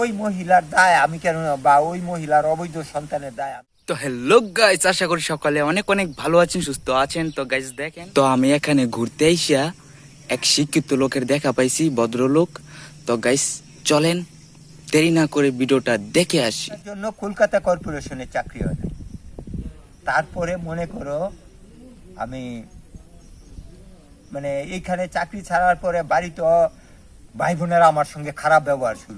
ওই মহিলার দায় আমি কেন বা ওই মহিলার অবৈধ সন্তানের দায় তো হ্যালো গাইস আশা করি সকালে অনেক অনেক ভালো আছেন সুস্থ আছেন। তো গাইস দেখেন। তো আমি এখানে ঘুরতে আইসা এক শিক্ষিত লোকের দেখা পাইছি ভদ্রলোক। তো গাইস চলেন দেরি না করে ভিডিওটা দেখে আসি। জন্য কলকাতা কর্পোরেশনে চাকরি হয় তারপরে মনে করো আমি মানে এইখানে চাকরি ছাড়ার পরে বাড়িতে ভাই বোনেরা আমার সঙ্গে খারাপ ব্যবহার শুরু?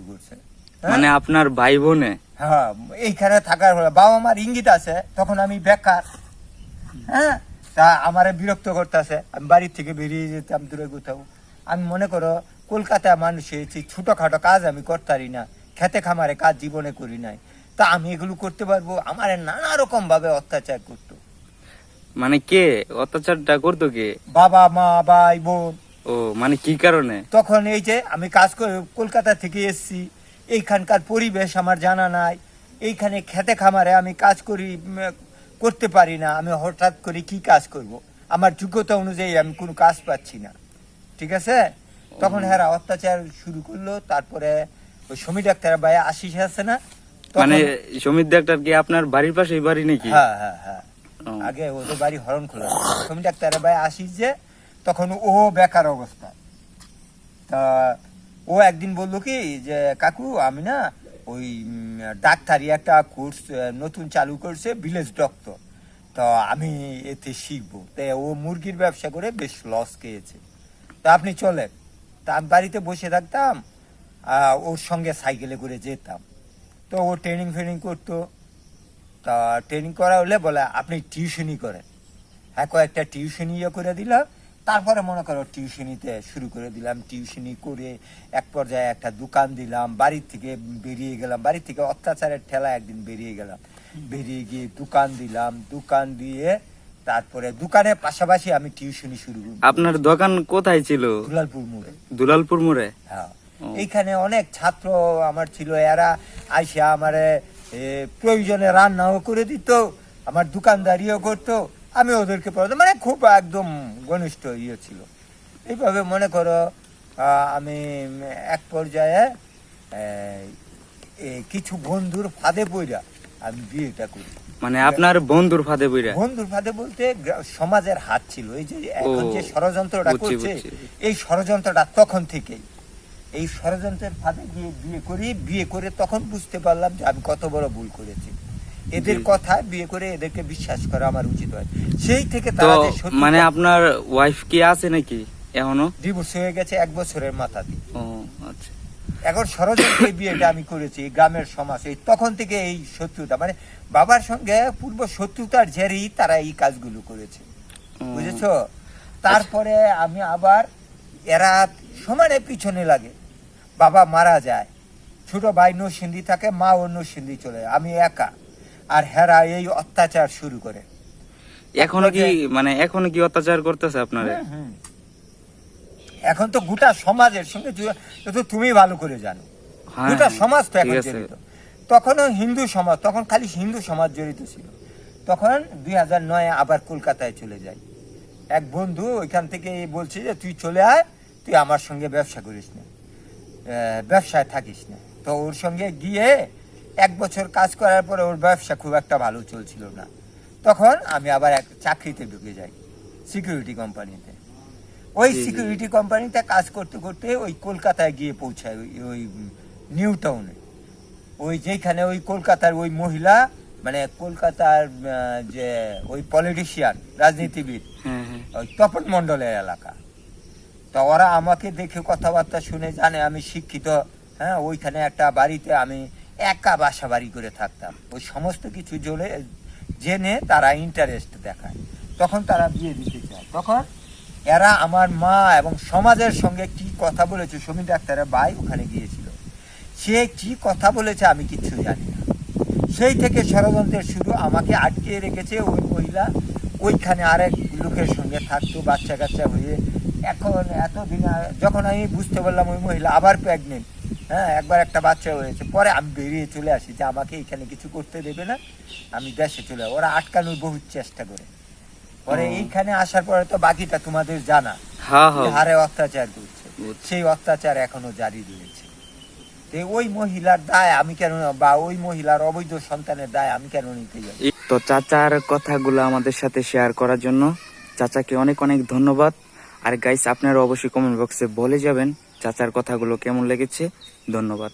মানে আপনার ভাই বোনে হ্যাঁ এইখানে থাকার বাবা মার ইঙ্গিত আছে তখন আমি বেকার। হ্যাঁ? তা আমারে বিরক্ত করতেছে আমি বাড়ির থেকে বেরিয়ে যেতাম দূরে কোথাও। আমি মনে করো কলকাতায় মানুষে সেই ছোটখাটো কাজ আমি করতারি না খেতে খামারে কাজ জীবনে করি নাই। তা আমি এগুলো করতে পারব আমার নানা রকম ভাবে অত্যাচার করতো। মানে কে? অত্যাচারটা করতো কে? বাবা মা ভাই বোন। ও মানে কি কারণে? তখন এই যে আমি কাজ করে কলকাতা থেকে এসেছি এইখানকার পরিবেশ আমার জানা নাই। এইখানে খেতে খামারে আমি কাজ করি করতে পারি না। আমি হঠাৎ করে কি কাজ করব। আমার যোগ্যতা অনুযায়ী আমি কোনো কাজ পাচ্ছি না। ঠিক আছে? তখন হ্যাঁ অত্যাচার শুরু করল। তারপরে ওই সমী ডাক্তার ভাই আশিস আছে না? মানে সমীর ডাক্তার কি আপনার বাড়ির পাশেই বাড়ি নাকি? হ্যাঁ হ্যাঁ হ্যাঁ। ও। আগে ওদের বাড়ি হরণ খোলা। সমী ডাক্তার ভাই আসিস যে তখন ও বেকার অবস্থা। তা ও একদিন বলল কি, যে কাকু, আমি না ওই ডাক্তারি একটা কোর্স নতুন চালু করছে ভিলেজ ডক্টর তো আমি এতে শিখব। তাই ও মুরগির ব্যবসা করে বেশ লস খেয়েছে। তা আপনি চলেন। তা আমি বাড়িতে বসে থাকতাম ওর সঙ্গে সাইকেলে করে যেতাম। তো ও ট্রেনিং ফ্রেনিং করতো। তা ট্রেনিং করা হলে বলে, আপনি টিউশনই করেন। হ্যাঁ কয়েকটা টিউশনি ইয়ে করে দিলাম তারপরে মনে করো টিউশনিতে শুরু করে দিলাম টিউশনি করে এক পর্যায়ে একটা দোকান দিলাম বাড়ির থেকে বেরিয়ে গেলাম বাড়ি থেকে অত্যাচারের ঠেলা একদিন বেরিয়ে গেলাম। বেরিয়ে গিয়ে দোকান দিলাম দোকান দিয়ে তারপরে দোকানের পাশাপাশি আমি টিউশনি শুরু করি। আপনার দোকান কোথায় ছিল? দুলালপুর মোড়ে। দুলালপুর মোড়ে? হ্যাঁ। এইখানে অনেক ছাত্র আমার ছিল এরা আইসা আমার প্রয়োজনে রান্নাও করে দিত আমার দোকানদারিও করতো আমি ওদেরকে পড়াতাম। মানে খুব একদম ঘনিষ্ঠ ইয়ে ছিল। এইভাবে মনে করো আমি এক পর্যায়ে কিছু বন্ধুর ফাঁদে পইরা আমি বিয়েটা করি। মানে আপনার বন্ধুর ফাঁদে বইরা বন্ধুর ফাঁদে বলতে সমাজের হাত ছিল। এই যে এখন যে ষড়যন্ত্রটা করছে এই ষড়যন্ত্রটা তখন থেকেই। এই ষড়যন্ত্রের ফাঁদে গিয়ে বিয়ে করি বিয়ে করে তখন বুঝতে পারলাম যে আমি কত বড় ভুল করেছি। এদের কথা বিয়ে করে এদেরকে বিশ্বাস করা আমার উচিত হয়। সেই থেকে তারা মানে আপনার ওয়াইফ কি আছে নাকি এখনও? ডিভোর্স হয়ে গেছে এক বছরের মাথা দিয়ে ও আচ্ছা। এখন ষড়যন্ত্র বিয়েটা আমি করেছি গ্রামের সমাজ এই তখন থেকে এই শত্রুতা। মানে বাবার সঙ্গে পূর্ব শত্রুতার জেরেই তারা এই কাজগুলো করেছে। বুঝেছ? তারপরে আমি আবার এরা সমানে পিছনে লাগে। বাবা মারা যায়। ছোট ভাই নরসিংদী থাকে মা ও নরসিংদী চলে। আমি একা। আর হেরা এই অত্যাচার শুরু করে। এখনও কি মানে এখনও কি অত্যাচার করতেছে আপনারে? হুম, হুম। এখন তো গোটা সমাজের সঙ্গে তো তুমি ভালো করে জানো। হ্যাঁ, গোটা সমাজ তো এখন জড়িত। তখনও হিন্দু সমাজ তখন খালি হিন্দু সমাজ জড়িত ছিল। তখন দুই হাজার নয় আবার কলকাতায় চলে যাই এক বন্ধু ওইখান থেকে বলছে যে তুই চলে আয় তুই আমার সঙ্গে ব্যবসা করিস না। ব্যবসায় থাকিস না। তো ওর সঙ্গে গিয়ে এক বছর কাজ করার পরে ওর ব্যবসা খুব একটা ভালো চলছিল না। তখন আমি আবার এক চাকরিতে ঢুকে যাই সিকিউরিটি কোম্পানিতে ওই। সিকিউরিটি কোম্পানিতে কাজ করতে করতে ওই কলকাতায় গিয়ে পৌঁছায় ওই ওই নিউ টাউনে ওই যেখানে ওই কলকাতার ওই মহিলা মানে কলকাতার যে ওই পলিটিশিয়ান রাজনীতিবিদ ওই তপন মণ্ডলের এলাকা। তো ওরা আমাকে দেখে কথাবার্তা শুনে জানে আমি শিক্ষিত হ্যাঁ ওইখানে একটা বাড়িতে আমি একা বাসা বাড়ি করে থাকতাম। ওই সমস্ত কিছু জলে জেনে তারা ইন্টারেস্ট দেখায়। তখন তারা বিয়ে দিতে চায়। তখন এরা আমার মা এবং সমাজের সঙ্গে কি কথা বলেছে, সমীর ডাক্তারের ভাই ওখানে গিয়েছিল। সে কি কথা বলেছে আমি কিচ্ছু জানি না। সেই থেকে ষড়যন্ত্রের শুরু আমাকে আটকে রেখেছে ওই মহিলা। ওইখানে আরেক লোকের সঙ্গে থাকতো বাচ্চা কাচ্চা হয়ে। এখন এতদিন আ- যখন আমি বুঝতে পারলাম ওই মহিলা আবার প্রেগনেন্ট হ্যাঁ একবার একটা বাচ্চা হয়েছে। পরে আমি বেরিয়ে চলে আসি যে আমাকে এখানে কিছু করতে দেবে না আমি দেশে চলে। ওরা আটকানোর বহু চেষ্টা করে। পরে এইখানে আসার পরে তো বাকিটা তোমাদের জানা। হ্যাঁ হ্যাঁ। হারে অত্যাচার করছে। সেই অত্যাচার এখনও জারি রয়েছে। ওই মহিলার দায় আমি কেন বা ওই মহিলার অবৈধ সন্তানের দায় আমি কেন নিতে যাই তো চাচার কথাগুলো আমাদের সাথে শেয়ার করার জন্য। চাচাকে অনেক অনেক ধন্যবাদ। আর গাইস আপনারা অবশ্যই কমেন্ট বক্সে বলে যাবেন। চাচার কথাগুলো কেমন লেগেছে? ধন্যবাদ।